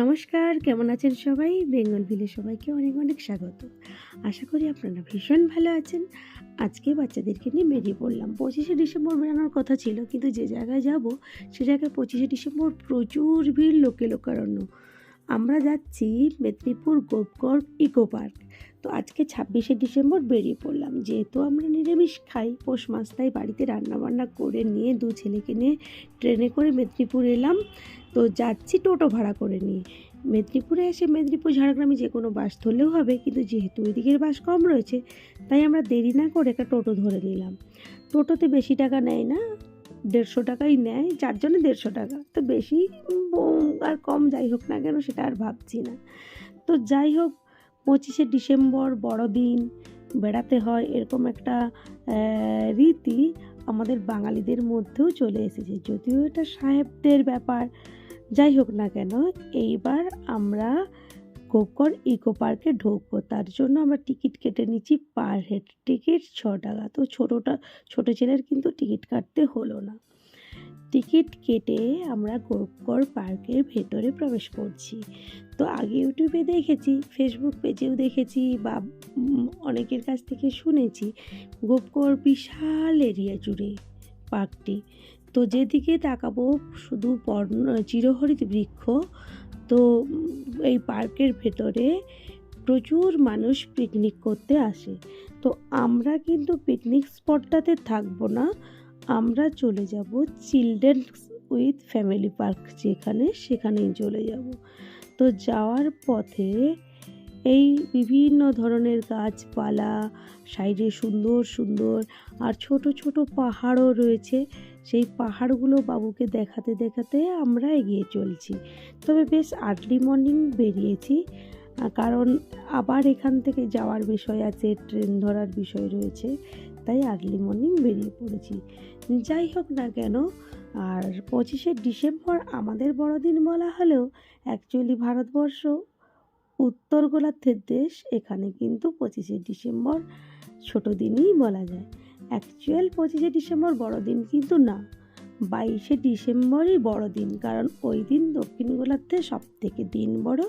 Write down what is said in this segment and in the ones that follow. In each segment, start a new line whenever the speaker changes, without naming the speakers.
নমস্কার, কেমন আছেন সবাই? বেঙ্গল ভিলে সবাইকে অনেক অনেক স্বাগত। আশা করি আপনারা ভীষণ ভালো আছেন। আজকে বাচ্চাদেরকে নিয়ে বেরিয়ে পড়লাম। পঁচিশে ডিসেম্বর বেরানোর কথা ছিল, কিন্তু যে জায়গায় যাব, সে জায়গায় পঁচিশে ডিসেম্বর প্রচুর ভিড়, লোকে লোকারণ্য। আমরা যাচ্ছি মেদিনীপুর গোপগড় ইকো পার্ক। তো আজকে ছাব্বিশে ডিসেম্বর বেরিয়ে পড়লাম। যেহেতু আমরা নিরামিষ খাই, পৌষ মাস, তাই বাড়িতে রান্নাবান্না করে নিয়ে দু ছেলেকে নিয়ে ট্রেনে করে মেদিনীপুর এলাম। তো যাচ্ছি টোটো ভাড়া করে নিয়ে। মেদিনীপুরে এসে মেদিনীপুর, ঝাড়গ্রামে যে কোনো বাস ধরলেও হবে, কিন্তু যেহেতু ওই দিকের বাস কম রয়েছে, তাই আমরা দেরি না করে একটা টোটো ধরে নিলাম। টোটোতে বেশি টাকা নেয় না, দেড়শো টাকাই নেয় চারজনে দেড়শো টাকা। তো বেশি আর কম যাই হোক না কেন, সেটা আর ভাবছি না। তো যাই হোক পঁচিশে ডিসেম্বর বড়দিন, বেড়াতে হয়, এরকম একটা রীতি আমাদের বাঙালিদের মধ্যেও চলে এসেছে। যদিও এটা সাহেবদের ব্যাপার, যাই হোক না কেন, এইবার আমরা গোকর ইকো পার্কে ঢুকবো। তার জন্য আমরা টিকিট কেটে নিচ্ছি পার হেড। টিকিট ছ টাকা, তো ছোটোটা, ছোটো ছেলের কিন্তু টিকিট কাটতে হলো না। টিকিট কেটে আমরা গোকর পার্কের ভেতরে প্রবেশ করছি। তো আগে ইউটিউবে দেখেছি ফেসবুক পেজেও দেখেছি বা অনেকের কাছ থেকে শুনেছি গোপকর বিশাল এরিয়া জুড়ে পার্কটি। তো যেদিকে তাকাবো, শুধু বর্ণ, চিরহরিত বৃক্ষ, তো এই পার্কের ভেতরে প্রচুর মানুষ পিকনিক করতে আসে। তো আমরা কিন্তু পিকনিক স্পটটাতে থাকব না। আমরা চলে যাব চিলড্রেন্স উইথ ফ্যামিলি পার্ক যেখানে সেখানেই চলে যাব। তো যাওয়ার পথে এই বিভিন্ন ধরনের গাছপালা, সাইডে সুন্দর সুন্দর আর ছোট ছোট পাহাড়ও রয়েছে। সেই পাহাড়গুলো বাবুকে দেখাতে দেখাতে আমরা এগিয়ে চলছি। তবে বেশ আর্লি মর্নিং বেরিয়েছি, কারণ আবার এখান থেকে যাওয়ার বিষয় আছে, ট্রেন ধরার বিষয় রয়েছে। তাই আর্লি মর্নিং বেরিয়ে পড়েছি। যাই হোক না কেন, আর পঁচিশে ডিসেম্বর আমাদের বড়দিন বলা হলেও অ্যাকচুয়ালি ভারতবর্ষ, উত্তর গোলার্ধের দেশ, এখানে কিন্তু পঁচিশে ডিসেম্বর ছোটো দিনই বলা যায়। অ্যাকচুয়াল পঁচিশে ডিসেম্বর বড়দিন কিন্তু না। বাইশে ডিসেম্বরই বড় দিন কারণ ওই দিন দক্ষিণ গোলার্ধে সব থেকে দিন বড়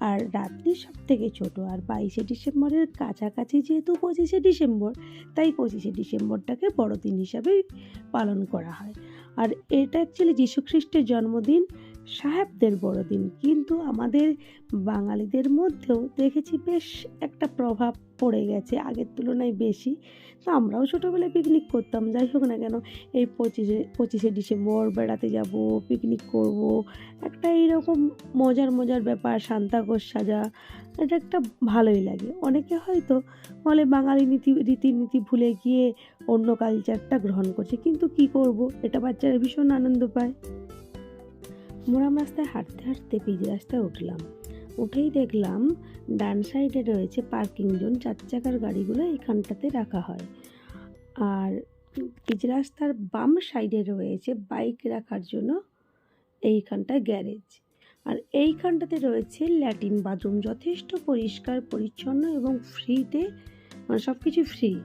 আর রাত্রি সব থেকে ছোট। আর বাইশে ডিসেম্বরের কাছাকাছি যেহেতু পঁচিশে ডিসেম্বর, তাই পঁচিশে ডিসেম্বরটাকে বড়দিন হিসাবেই পালন করা হয়। আর এটা অ্যাকচুয়ালি যীশুখ্রিস্টের জন্মদিন সাহেবদের বড়দিন কিন্তু আমাদের বাঙালিদের মধ্যেও দেখেছি বেশ একটা প্রভাব পড়ে গেছে, আগের তুলনায় বেশি। তো আমরাও ছোটোবেলায় পিকনিক করতাম, যাই হোক না কেন। এই পঁচিশে পঁচিশে ডিসেম্বর বেড়াতে যাব পিকনিক করব, একটা এইরকম মজার মজার ব্যাপার সান্তাকোষ সাজা, এটা একটা ভালোই লাগে। অনেকে হয়তো বলে বাঙালি নীতি, রীতিনীতি ভুলে গিয়ে অন্য কালচারটা গ্রহণ করছে, কিন্তু কি করব? এটা বাচ্চারা ভীষণ আনন্দ পায়। মোরাম রাস্তায় হাঁটতে হাঁটতে পিচ রাস্তায় উঠলাম। উঠেই দেখলাম ডান সাইডে রয়েছে পার্কিং জোন, চার চাকার গাড়িগুলো এখানটাতে রাখা হয়। আর পিচ রাস্তার বাম সাইডে রয়েছে বাইক রাখার জন্য এইখানটায় গ্যারেজ। আর এইখানটাতে রয়েছে ল্যাটিন বাথরুম, যথেষ্ট পরিষ্কার, পরিচ্ছন্ন এবং ফ্রিতে মানে সব কিছু ফ্রি।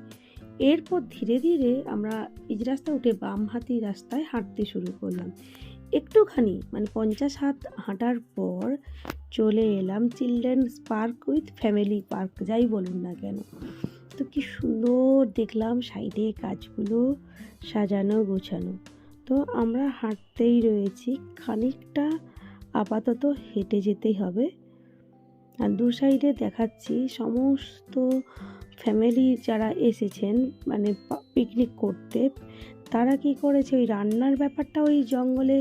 এরপর ধীরে ধীরে আমরা পিচ রাস্তা উঠে বাম হাতি রাস্তায় হাঁটতে শুরু করলাম। একটুখানি মানে পঞ্চাশ হাত হাঁটার পর চলে এলাম children's park with family park, যাই বলুন না কেন। তো কি সুন্দর দেখলাম সাইডে কাজগুলো সাজানো গোছানো। তো আমরা হাঁটতেই রয়েছি, খানিকটা আপাতত হেঁটে যেতেই হবে। আর দু সাইডে দেখাচ্ছি সমস্ত ফ্যামিলি যারা এসেছেন মানে পিকনিক করতে তারা কি করেছে? ওই রান্নার ব্যাপারটা ওই জঙ্গলে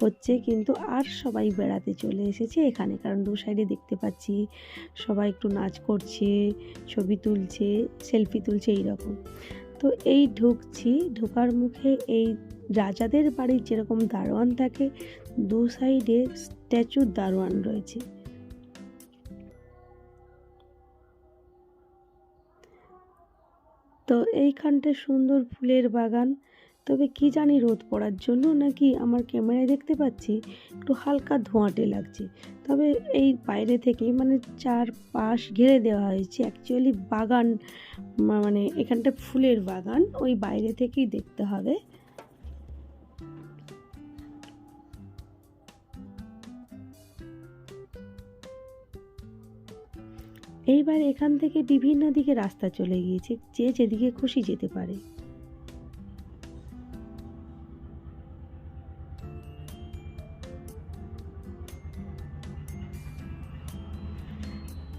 হচ্ছে কিন্তু আর সবাই বেড়াতে চলে এসেছে এখানে। কারণ দু সাইডে দেখতে পাচ্ছি, সবাই একটু নাচ করছে, ছবি তুলছে সেলফি তুলছে এইরকম। তো এই ঢুকছি, ঢোকার মুখে এই রাজাদের বাড়ির যেরকম দারোয়ান থাকে, দু সাইডে স্ট্যাচুর দারোয়ান রয়েছে। তো এইখানটা সুন্দর ফুলের বাগান। তবে কি জানি রোদ পড়ার জন্য নাকি আমার ক্যামেরায় দেখতে পাচ্ছি একটু হালকা ধোঁয়াটে লাগছে। তবে এই বাইরে থেকে মানে চার পাশ ঘিরে দেওয়া হয়েছে। অ্যাকচুয়ালি বাগান মানে এখানটা ফুলের বাগান, ওই বাইরে থেকেই দেখতে হবে। এইবার এখান থেকে বিভিন্ন দিকে রাস্তা চলে গিয়েছে। যে যেদিকে খুশি যেতে পারে।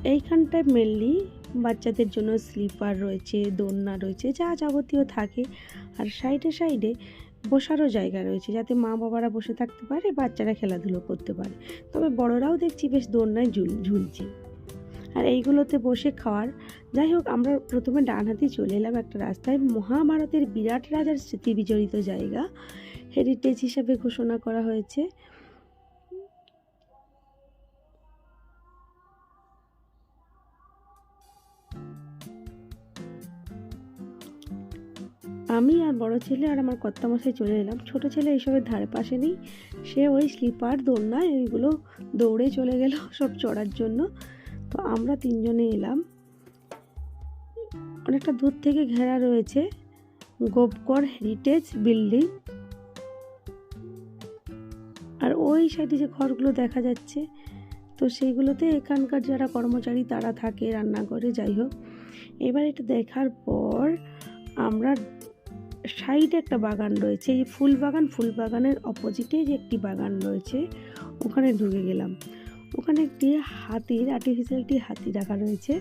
এইখানটায় মেনলি বাচ্চাদের জন্য স্লিপার রয়েছে, দোলনা রয়েছে, যা যাবতীয় থাকে। আর সাইডে সাইডে বসারও জায়গা রয়েছে, যাতে মা বাবারা বসে থাকতে পারে, বাচ্চারা খেলাধুলো করতে পারে। তবে বড়রাও দেখছি বেশ দোলনায় ঝুল, ঝুলছে। আর এইগুলোতে বসে খাওয়ার, যাই হোক, আমরা প্রথমে ডান হাতে চলে এলাম একটা রাস্তায়। মহাভারতের বিরাট রাজার স্মৃতি বিজড়িত জায়গা। হেরিটেজ হিসাবে ঘোষণা করা হয়েছে। আমি আর বড় ছেলে আর আমার কর্তামশাই চলে এলাম। ছোট ছেলে এইসবের ধারে পাশে নেই। সে ওই স্লিপার দোলনা এইগুলো দৌড়ে চলে গেল সব চড়ার জন্য। তো আমরা তিনজনে এলাম। অনেকটা দূর থেকে ঘেরা রয়েছে গোপকর হেরিটেজ বিল্ডিং আর ওই সাইডে যে ঘরগুলো দেখা যাচ্ছে, তো সেইগুলোতে এখানকার যারা কর্মচারী তারা থাকে রান্না করে যাই হোক। এবার এটা দেখার পর আমরা সাইডে একটা বাগান রয়েছে, এই ফুল বাগান ফুল বাগানের অপোজিটে যে একটি বাগান রয়েছে, ওখানে ঢুকে গেলাম। ওখানে একটি হাতির আর্টিফিশিয়াল একটি হাতি রাখা রয়েছে,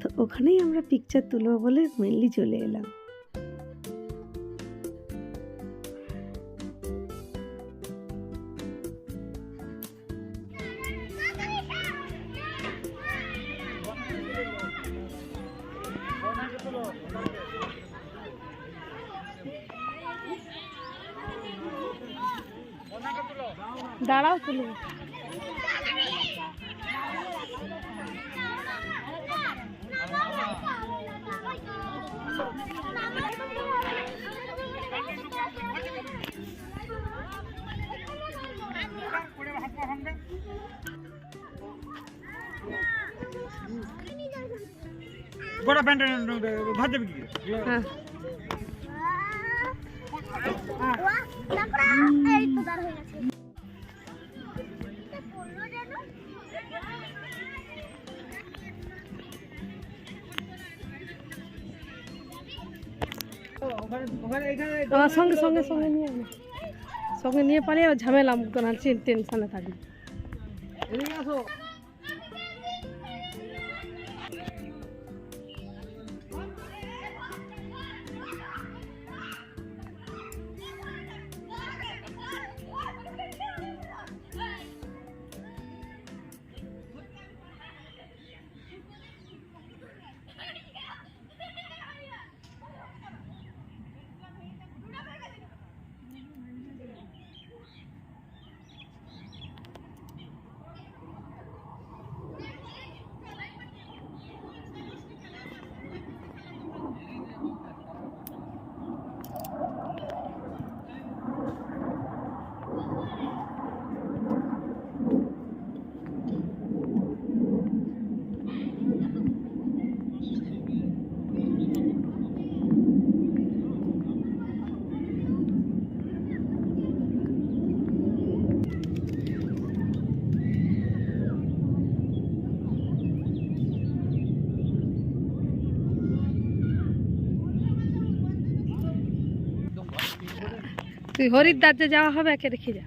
তো ওখানেই আমরা পিকচার তুলব বলে মেনলি চলে এলাম। দাঁড়াও তুলব
গোটা প্যান্ট যাবে কি
হ্যাঁ।
এই তো দাঁড় হয়ে গেছে।
আমার সঙ্গে সঙ্গে সঙ্গে নিয়ে। সঙ্গে নিয়ে পালিয়ে ঝামেলা মুক্ত না টেনশনে থাকবে। তুই হরিদ্বার যে যাওয়া হবে একে রেখে যা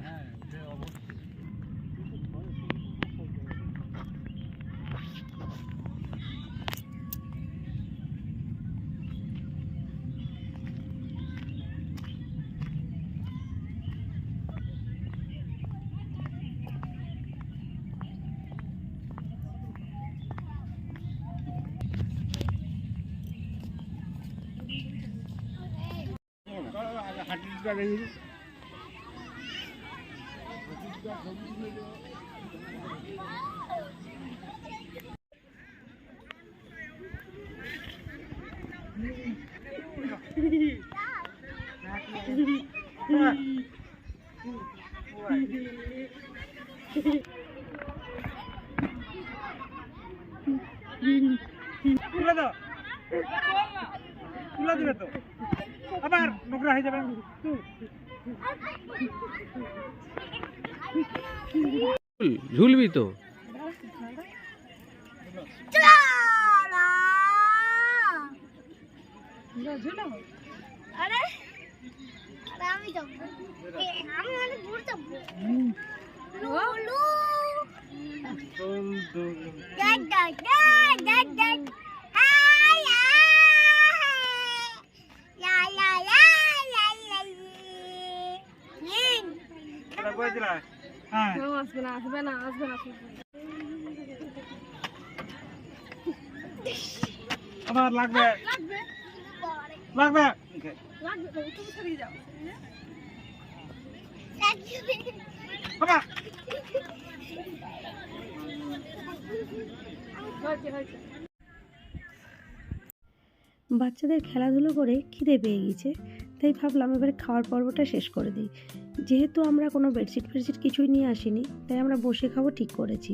হাঁটিটা তুলে দাও তুলে দিবে তো। আবার নোংরা হয়ে যাবে
ঝুলবি তো
ঝুলো। আরে। আমি যাব। আমি অনেক দূর যাব। লুলু
দোল দোল
ডাক ডাক ডাক ডাক ডাক হাই হাই লা লা লা লা লা নিন
এটা কইছিলা হ্যাঁ।
আসবে না আসবে না আসবে না।
আবার লাগবে।
লাগবে।
লাগবে।
লাগবে। তুমি সরিয়ে যাও
লাগবে
আবার
হয়েছে হয়েছে
বাচ্চাদের খেলাধুলো করে খিদে পেয়ে গেছে, তাই ভাবলাম এবার খাওয়ার পর্বটা শেষ করে দিই। যেহেতু আমরা কোনো বেডশিট ফেডশিট কিছুই নিয়ে আসিনি, তাই আমরা বসে খাব ঠিক করেছি।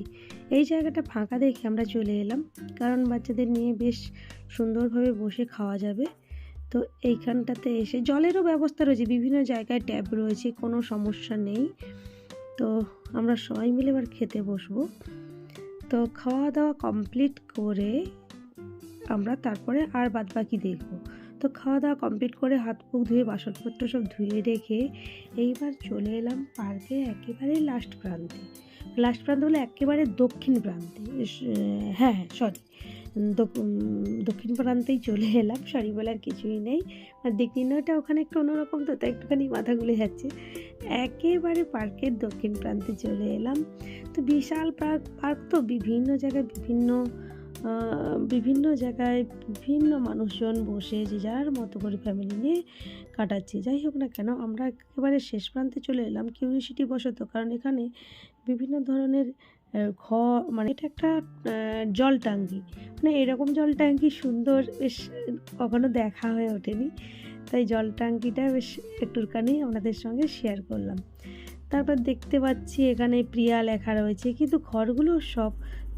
এই জায়গাটা ফাঁকা দেখে আমরা চলে এলাম, কারণ বাচ্চাদের নিয়ে বেশ সুন্দরভাবে বসে খাওয়া যাবে। তো এইখানটাতে এসে জলেরও ব্যবস্থা রয়েছে, বিভিন্ন জায়গায় ট্যাব রয়েছে, কোনো সমস্যা নেই। তো আমরা সবাই মিলে এবার খেতে বসবো। তো খাওয়া দাওয়া কমপ্লিট করে আমরা তারপরে আর বাদ বাকি দেখব। তো খাওয়া দাওয়া কমপ্লিট করে হাত মুখ ধুয়ে বাসনপত্র সব ধুয়ে রেখে এইবার চলে এলাম পার্কে একেবারে লাস্ট প্রান্তে। লাস্ট প্রান্ত হলো একেবারে দক্ষিণ প্রান্তে। হ্যাঁ হ্যাঁ সরি দক্ষিণ প্রান্তেই চলে এলাম সরি বলার কিছুই নেই। আর দিক নির্ণয়টা ওখানে একটু অন্যরকম তো, তাই একটুখানি মাথা গুলে যাচ্ছে। একেবারে পার্কের দক্ষিণ প্রান্তে চলে এলাম। তো বিশাল পার্ক পার্ক তো বিভিন্ন জায়গায় বিভিন্ন বিভিন্ন জায়গায় বিভিন্ন মানুষজন বসে যে যার মতো করে ফ্যামিলি নিয়ে কাটাচ্ছে। যাই হোক না কেন, আমরা একেবারে শেষ প্রান্তে চলে এলাম। কিউরিসিটি বশত, কারণ এখানে বিভিন্ন ধরনের ঘর মানে এটা একটা জল ট্যাঙ্কি মানে এরকম জল ট্যাঙ্কি সুন্দর, বেশ কখনো দেখা হয়ে ওঠেনি। তাই জল ট্যাঙ্কিটা বেশ একটুখানি আপনাদের সঙ্গে শেয়ার করলাম। তারপর দেখতে পাচ্ছি এখানে প্রিয়া লেখা রয়েছে, কিন্তু ঘরগুলো সব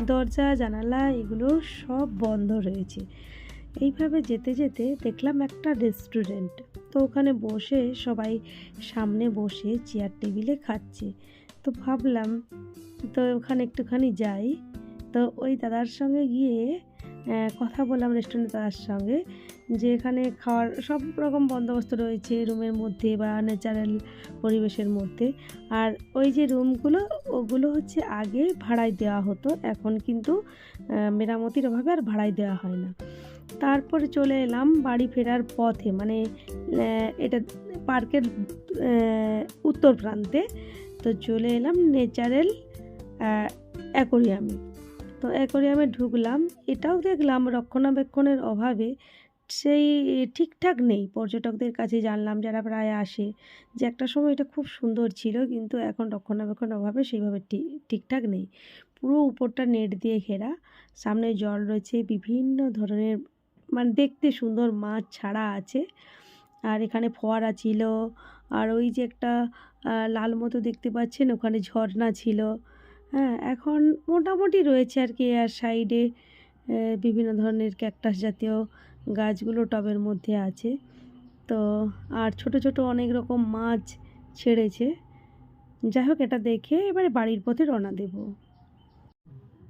দরজা, জানালা, এগুলো সব বন্ধ রয়েছে। এইভাবে যেতে যেতে দেখলাম একটা রেস্টুরেন্ট। তো ওখানে বসে সবাই সামনে বসে চেয়ার টেবিলে খাচ্ছে। তো ভাবলাম, তো ওখানে একটুখানি যাই। তো ওই দাদার সঙ্গে গিয়ে কথা বললাম রেস্টুরেন্ট দাদার সঙ্গে যে এখানে খাওয়ার সব রকম বন্দোবস্ত রয়েছে রুমের মধ্যে বা ন্যাচারাল পরিবেশের মধ্যে। আর ওই যে রুমগুলো, ওগুলো হচ্ছে আগে ভাড়ায় দেওয়া হতো। এখন কিন্তু মেরামতির অভাবে আর ভাড়ায় দেওয়া হয় না। তারপরে চলে এলাম বাড়ি ফেরার পথে মানে এটা পার্কের উত্তর প্রান্তে। তো চলে এলাম নেচারাল অ্যাকোরিয়ামে। তো অ্যাকোরিয়ামে ঢুকলাম, এটাও দেখলাম রক্ষণাবেক্ষণের অভাবে সেই ঠিকঠাক নেই। পর্যটকদের কাছে জানলাম যারা প্রায় আসে যে একটা সময় এটা খুব সুন্দর ছিল, কিন্তু এখন রক্ষণাবেক্ষণের অভাবে সেইভাবে ঠিকঠাক নেই। পুরো উপরটা নেট দিয়ে ঘেরা, সামনে জল রয়েছে, বিভিন্ন ধরনের মানে দেখতে সুন্দর মাছ ছাড়া আছে। আর এখানে ফোয়ারা ছিল। আর ওই যে একটা লাল মতো দেখতে পাচ্ছেন, ওখানে ঝর্ণা ছিল। হ্যাঁ এখন মোটামুটি রয়েছে আর কি আর সাইডে। বিভিন্ন ধরনের ক্যাকটাস জাতীয় গাছগুলো টবের মধ্যে আছে। তো, আর ছোট ছোট অনেক রকম মাছ ছেড়েছে। যাই হোক, এটা দেখে এবারে বাড়ির পথে রওনা দেব।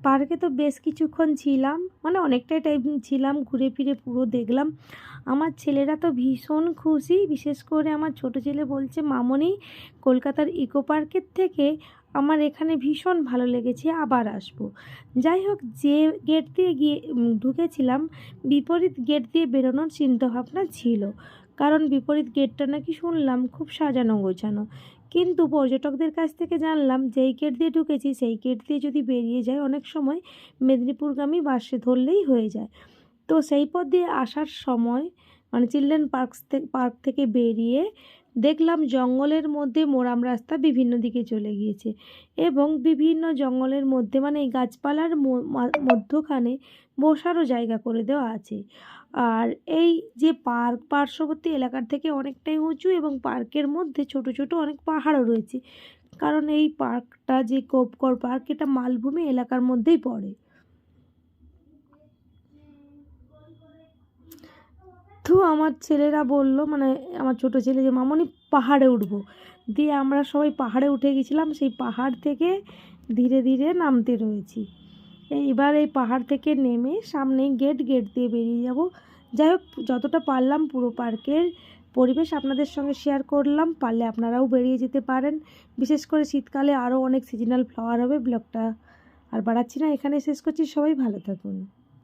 পার্কে তো বেশ কিছুক্ষণ ছিলাম মানে অনেকটাই টাইম ছিলাম, ঘুরে ফিরে পুরো দেখলাম। আমার ছেলেরা তো ভীষণ খুশি, বিশেষ করে আমার ছোট ছেলে বলছে, মামনি, কলকাতার ইকো পার্কের থেকে আমার এখানে ভীষণ ভালো লেগেছে, আবার আসব। যাই হোক, যে গেট দিয়ে গিয়ে ঢুকেছিলাম, বিপরীত গেট দিয়ে বেরোনোর চিন্তাভাবনা ছিল। কারণ বিপরীত গেটটা নাকি শুনলাম, খুব সাজানো গোছানো। কিন্তু পর্যটকদের কাছ থেকে জানলাম, যেই গেট দিয়ে ঢুকেছি, সেই গেট দিয়ে যদি বেরিয়ে যায় অনেক সময় মেদিনীপুরগামী বাসে ধরলেই হয়ে যায়। তো সেই পথ দিয়ে আসার সময় মানে চিলড্রেন পার্ক পার্ক থেকে বেরিয়ে দেখলাম জঙ্গলের মধ্যে মোরাম রাস্তা বিভিন্ন দিকে চলে গিয়েছে এবং বিভিন্ন জঙ্গলের মধ্যে মানে এই গাছপালার মধ্যখানে বসারও জায়গা করে দেওয়া আছে। আর এই যে পার্ক পার্শ্ববর্তী এলাকার থেকে অনেকটাই উঁচু এবং পার্কের মধ্যে ছোট ছোট অনেক পাহাড়ও রয়েছে। কারণ এই পার্কটা যে কোপকর পার্ক, এটা মালভূমি এলাকার মধ্যেই পড়ে। তো আমার ছেলেরা বলল মানে আমার ছোট ছেলে যে, মামনি, পাহাড়ে উঠবো। দিয়ে আমরা সবাই পাহাড়ে উঠে গেছিলাম। সেই পাহাড় থেকে ধীরে ধীরে নামতে রয়েছি। এইবার এই পাহাড় থেকে নেমে সামনে গেট গেট দিয়ে বেরিয়ে যাব। যাই হোক, যতটা পারলাম পুরো পার্কের পরিবেশ আপনাদের সঙ্গে শেয়ার করলাম, পারলে আপনারাও বেরিয়ে যেতে পারেন। বিশেষ করে শীতকালে আরও অনেক সিজনাল ফ্লাওয়ার হবে ব্লগটা আর বাড়াচ্ছি না। এখানে শেষ করছি। সবাই ভালো থাকুন।